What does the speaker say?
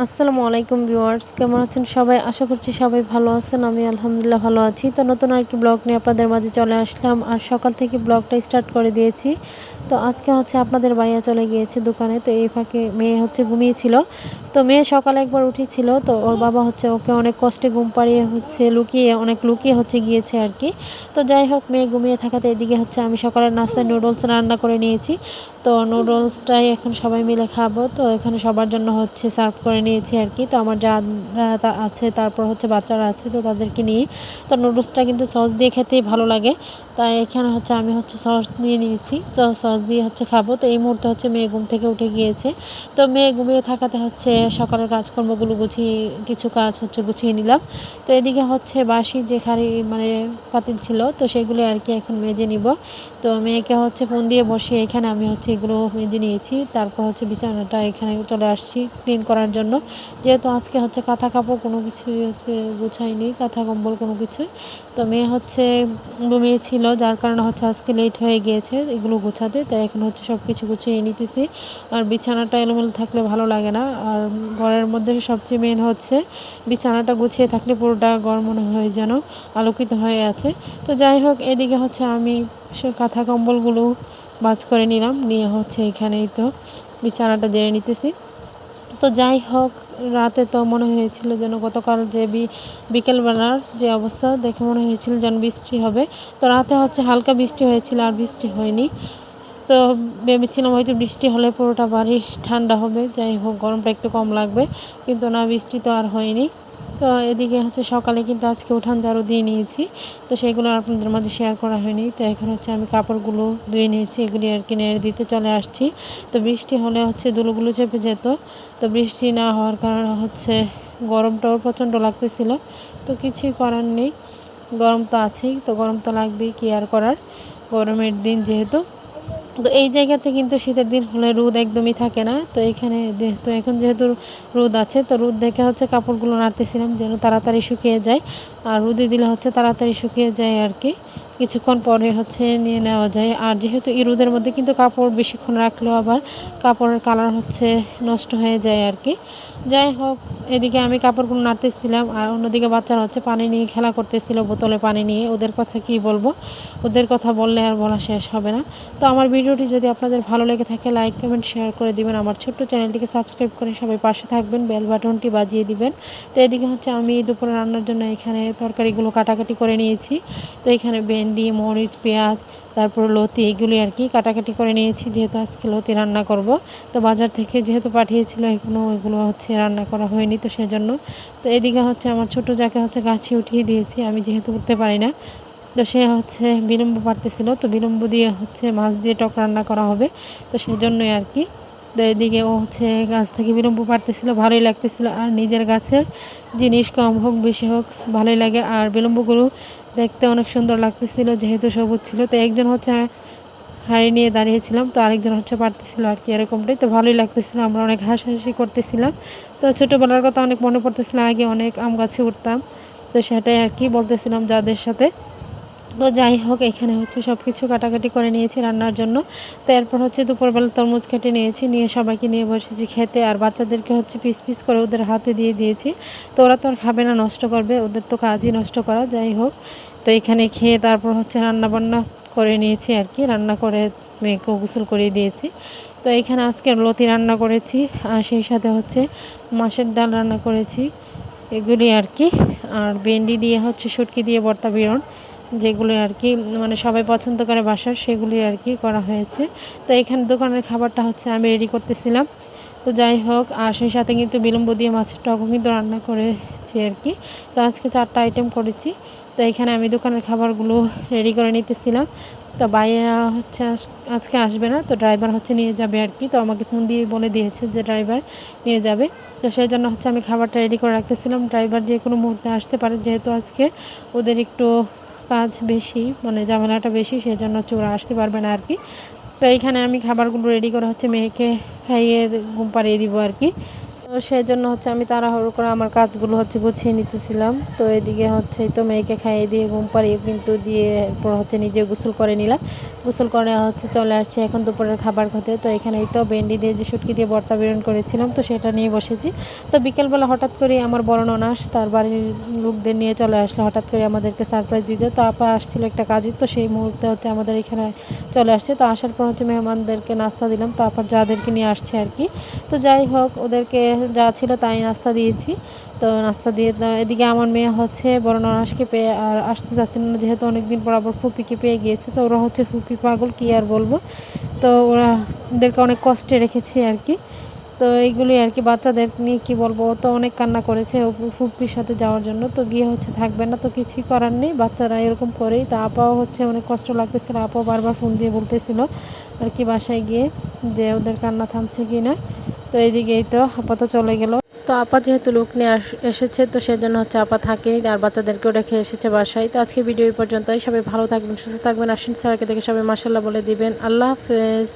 আসসালামু আলাইকুম ভিউয়ার্স, কেমন আছেন সবাই? আশা করছি সবাই ভালো আছেন, আমি আলহামদুলিল্লাহ ভালো আছি। তো নতুন আরেকটি ব্লগ নিয়ে আপনাদের মাঝে চলে আসলাম। আর সকাল থেকে ব্লগটা স্টার্ট করে দিয়েছি। তো আজকে হচ্ছে আপনাদের বাইয়া চলে গিয়েছে দোকানে। তো এই ফাঁকে মেয়ে হচ্ছে ঘুমিয়েছিল। তো মেয়ে সকালে একবার উঠেছিল। তো ওর বাবা হচ্ছে ওকে অনেক কষ্টে ঘুম পাড়িয়ে হচ্ছে লুকিয়ে, অনেক লুকিয়ে হচ্ছে গিয়েছে আর কি। তো যাই হোক, মেয়ে ঘুমিয়ে থাকাতে এদিকে হচ্ছে আমি সকালের নাস্তায় নুডলস রান্না করে নিয়েছি। তো নুডলসটাই এখন সবাই মিলে খাব। তো এখানে সবার জন্য হচ্ছে সার্ভ করে নিয়েছি আর কি। তো আমার যারা আছে, তারপর হচ্ছে বাচ্চারা আছে, তো তাদেরকে নিয়ে। তো নুডলসটা কিন্তু সস দিয়ে খেতেই ভালো লাগে। তাই এখানে হচ্ছে আমি হচ্ছে সস নিয়ে নিয়েছি। তো সস দিয়ে হচ্ছে খাব। তো এই মুহূর্তে হচ্ছে মেয়ে ঘুম থেকে উঠে গিয়েছে। তো মেয়ে ঘুমিয়ে থাকাতে হচ্ছে সকালের কাজকর্মগুলো গুছিয়ে, কিছু কাজ হচ্ছে গুছিয়ে নিলাম। তো এদিকে হচ্ছে বাসি যে খারি মানে পাতিল ছিল, তো সেগুলো আর কি এখন মেজে নিব। তো মেয়েকে হচ্ছে ফোন দিয়ে বসে এখানে আমি হচ্ছে এগুলো মেজে নিয়েছি। তারপর হচ্ছে বিছানাটা এখানে চলে আসছি ক্লিন করার জন্য। যেহেতু আজকে হচ্ছে কাঁথা কাপড় কোনো কিছুই হচ্ছে গুছাইনি, কাঁথা কম্বল কোনো কিছুই। তো মেয়ে হচ্ছে ঘুমিয়েছিল, যার কারণে হচ্ছে আজকে লেট হয়ে গিয়েছে, এগুলো গোছাতে। তাই এখন হচ্ছে সব কিছু গুছিয়ে নিতেছি। আর বিছানাটা এলোমেলো থাকলে ভালো লাগে না। আর ঘরের মধ্যে সবচেয়ে মেন হচ্ছে বিছানাটা গুছিয়ে থাকলে পুরোটা ঘর মনে হয় যেন আলোকিত হয়ে আছে। তো যাই হোক, এদিকে হচ্ছে আমি সে কাঁথা কম্বলগুলো বাজ করে নিলাম। নিয়ে হচ্ছে এখানেই তো বিছানাটা জেনে নিতেছি। তো যাই হোক, রাতে তো মনে হয়েছিল যেন গতকাল যে বি, বিকেলবেলার যে অবস্থা দেখে মনে হয়েছিল যেন বৃষ্টি হবে। তো রাতে হচ্ছে হালকা বৃষ্টি হয়েছিল, আর বৃষ্টি হয়নি। তো ভেবেছিলাম হয়তো বৃষ্টি হলে পুরোটা বাড়ি ঠান্ডা হবে, যাই হোক, গরমটা একটু কম লাগবে, কিন্তু না, বৃষ্টি তো আর হয়নি। তো এদিকে হচ্ছে সকালে কিন্তু আজকে উঠান ঝাড়ু দিয়ে নিয়েছি, তো সেগুলো আপনাদের মাঝে শেয়ার করা হয়নি। তো এখন হচ্ছে আমি কাপড়গুলো ধুয়ে নিয়েছি, এগুলি আর কি নেড়ে দিতে চলে আসছি। তো বৃষ্টি হলে হচ্ছে দুলোগুলো চেপে যেত, তো বৃষ্টি না হওয়ার কারণে হচ্ছে গরমটাও প্রচণ্ড লাগতেছিল, তো কিছুই করার নেই। গরম তো আছেই, তো গরম তো লাগবেই, কি আর করার? গরমের দিন যেহেতু। তো এই জায়গাতে কিন্তু শীতের দিন হলে রোদ একদমই থাকে না। তো এখানে তো এখন যেহেতু রোদ আছে, তো রোদ দেখে হচ্ছে কাপড়গুলো নাড়তেছিলাম যেন তাড়াতাড়ি শুকিয়ে যায়। আর রোদে দিলে হচ্ছে তাড়াতাড়ি শুকিয়ে যায় আর কি। কিছুক্ষণ পরে হচ্ছে নিয়ে নেওয়া যায়। আর যেহেতু এই রোদের মধ্যে কিন্তু কাপড় বেশিক্ষণ রাখলেও আবার কাপড়ের কালার হচ্ছে নষ্ট হয়ে যায় আর কি। যাই হোক, এদিকে আমি কাপড়গুলো নাড়তেছিলাম আর অন্যদিকে বাচ্চারা হচ্ছে পানি নিয়ে খেলা করতেছিল, বোতলে পানি নিয়ে। ওদের কথা কি বলব? ওদের কথা বললে আর বলা শেষ হবে না। তো আমার ভিডিওটি যদি আপনাদের ভালো লেগে থাকে, লাইক, কমেন্ট, শেয়ার করে দিবেন। আমার ছোট্ট চ্যানেলটিকে সাবস্ক্রাইব করে সবাই পাশে থাকবেন, বেল বাটনটি বাজিয়ে দিবেন। তো এদিকে হচ্ছে আমি দুপুরে রান্নার জন্য এখানে তরকারিগুলো কাটাকাটি করে নিয়েছি। তো এখানে ভেন্ডি, মরিচ, পেঁয়াজ, তারপর লতি এগুলি আর কি কাটাকাটি করে নিয়েছি যেহেতু আজকে লতি রান্না করব। তো বাজার থেকে যেহেতু পাঠিয়েছিল এখনও এগুলো হচ্ছে রান্না করা হয়নি তো সেজন্য। তো এদিকে হচ্ছে আমার ছোট যাকে হচ্ছে গাছে উঠিয়ে দিয়েছি, আমি যেহেতু উঠতে পারি না। তো সে হচ্ছে বিলম্ব পারতেছিল, তো বিলম্ব দিয়ে হচ্ছে মাছ দিয়ে টক রান্না করা হবে। তো সেই জন্যই আর কি তো এদিকে ও হচ্ছে গাছ থেকে বিলম্ব পারতেছিল, ভালোই লাগতেছিল। আর নিজের গাছের জিনিস কম হোক, বেশি হোক, ভালোই লাগে। আর বিলম্বগুলো দেখতে অনেক সুন্দর লাগতেছিল, যেহেতু সবুজ ছিল। তো একজন হচ্ছে হাড়ি নিয়ে দাঁড়িয়েছিলাম, তো আরেকজন হচ্ছে পারতেছিল আর কি এরকমটাই। তো ভালোই লাগতেছিল, আমরা অনেক হাসাহাসি করতেছিলাম। তো ছোটোবেলার কথা অনেক মনে পড়তেছিল, আগে অনেক আম গাছে উঠতাম। তো সেটাই আর কি বলতেছিলাম যাদের সাথে। তো যাই হোক, এখানে হচ্ছে সব কিছু কাটাকাটি করে নিয়েছি রান্নার জন্য। তো এরপর হচ্ছে দুপুরবেলা তরমুজ কেটে নিয়েছি, নিয়ে সবাইকে নিয়ে বসেছি খেতে। আর বাচ্চাদেরকে হচ্ছে পিস পিস করে ওদের হাতে দিয়ে দিয়েছি। তো ওরা তো আর খাবে না, নষ্ট করবে, ওদের তো কাজই নষ্ট করা, যাই হোক। তো এখানে খেয়ে তারপর হচ্ছে রান্না বান্না করে নিয়েছি আর কি, রান্না করে মেয়েকেও গোসল করিয়ে দিয়েছি। তো এখানে আজকে লতি রান্না করেছি, আর সেই সাথে হচ্ছে মাছের ডাল রান্না করেছি। এগুলি আর কি, আর ভেন্ডি দিয়ে হচ্ছে সুটকি দিয়ে বর্তা বিরন। যেগুলো আর কি মানে সবাই পছন্দ করে বাসার সেগুলি আর কি করা হয়েছে। তো এখানে দোকানের খাবারটা হচ্ছে আমি রেডি করতেছিলাম। তো যাই হোক, আর সেই সাথে কিন্তু বিলম্ব দিয়ে মাছের টকও কিন্তু রান্না করেছি আর কি। তো আজকে চারটা আইটেম করেছি। তো এখানে আমি দোকানের খাবারগুলো রেডি করে নিতেছিলাম। তো বাইয়া হচ্ছে আজকে আসবে না, তো ড্রাইভার হচ্ছে নিয়ে যাবে আর কি। তো আমাকে ফোন দিয়ে বলে দিয়েছে যে ড্রাইভার নিয়ে যাবে। তো সেই জন্য হচ্ছে আমি খাবারটা রেডি করে রাখতেছিলাম। ড্রাইভার যে কোনো মুহূর্তে আসতে পারে, যেহেতু আজকে ওদের একটু কাজ বেশি মানে ঝামেলাটা বেশি সেই জন্য হচ্ছে আসতে পারবে না আর কি তো এইখানে আমি খাবারগুলো রেডি করা হচ্ছে মেয়েকে খাইয়ে ঘুম পাড়িয়ে দিব আর কি তো সেই জন্য হচ্ছে আমি তাড়াহুড়ো করে আমার কাজগুলো হচ্ছে গুছিয়ে নিতেছিলাম। তো এদিকে হচ্ছে তো মেয়েকে খাইয়ে দিয়ে ঘুম পাড়িয়ে কিন্তু দিয়ে পর হচ্ছে নিজে গোসল করে নিলাম। গোসল করে হচ্ছে, চলে আসছে এখন দুপুরের খাবার খেতে তো এখানে এই তো ভেন্ডি দিয়ে যে শুটকি দিয়ে ভর্তা বেরণ করেছিলাম, তো সেটা নিয়ে বসেছি। তো বিকেলবেলা হঠাৎ করে আমার বড় ননাস তার বাড়ির লোকদের নিয়ে চলে আসলো, হঠাৎ করে আমাদেরকে সারপ্রাইজ দিতে। তো আপা আসছিল একটা কাজে তো সেই মুহূর্তে হচ্ছে আমাদের এখানে চলে আসছে। তো আসার পর হচ্ছে মেহমানদেরকে নাস্তা দিলাম। তো আপার যাদেরকে নিয়ে আসছে আর কি। তো যাই হোক, ওদেরকে যা ছিল তাই নাস্তা দিয়েছি। তো নাস্তা দিয়ে এদিকে আমার মেয়ে হচ্ছে বড় ননাসকে পেয়ে আর আসতে চাচ্ছিল না, যেহেতু অনেকদিন পর আবার ফুপিকে পেয়ে গিয়েছে, তো ওরা হচ্ছে ফুপি পাগল কী আর বলব? তো ওরা ওদেরকে অনেক কষ্টে রেখেছি আর কি। তো এইগুলি আর কি, বাচ্চাদের নিয়ে কি বলব তো অনেক কান্না করেছে ফুপির সাথে যাওয়ার জন্য, তো গিয়ে হচ্ছে থাকবে না, তো কিছুই করার নেই, বাচ্চারা এরকম করেই, তো আপাও হচ্ছে অনেক কষ্ট লাগতেছিল, আপাও বারবার ফোন দিয়ে বলতেছিল আর কি বাসায় গিয়ে যে ওদের কান্না থামছে কি না তো এইদিকে এই তো আপা তো চলে গেল। তো আপা যেহেতু লোক নিয়ে এসেছে, তো সেজন্য হচ্ছে আপা থাকে আর বাচ্চাদেরকেও রেখে এসেছে বাসায়। তো আজকে ভিডিও এই পর্যন্তই, সবাই ভালো থাকবেন, সুস্থ থাকবেন, আসেন স্যারকে দেখে সবাই মাসাল্লাহ বলে দিবেন। আল্লাহ হাফেজ।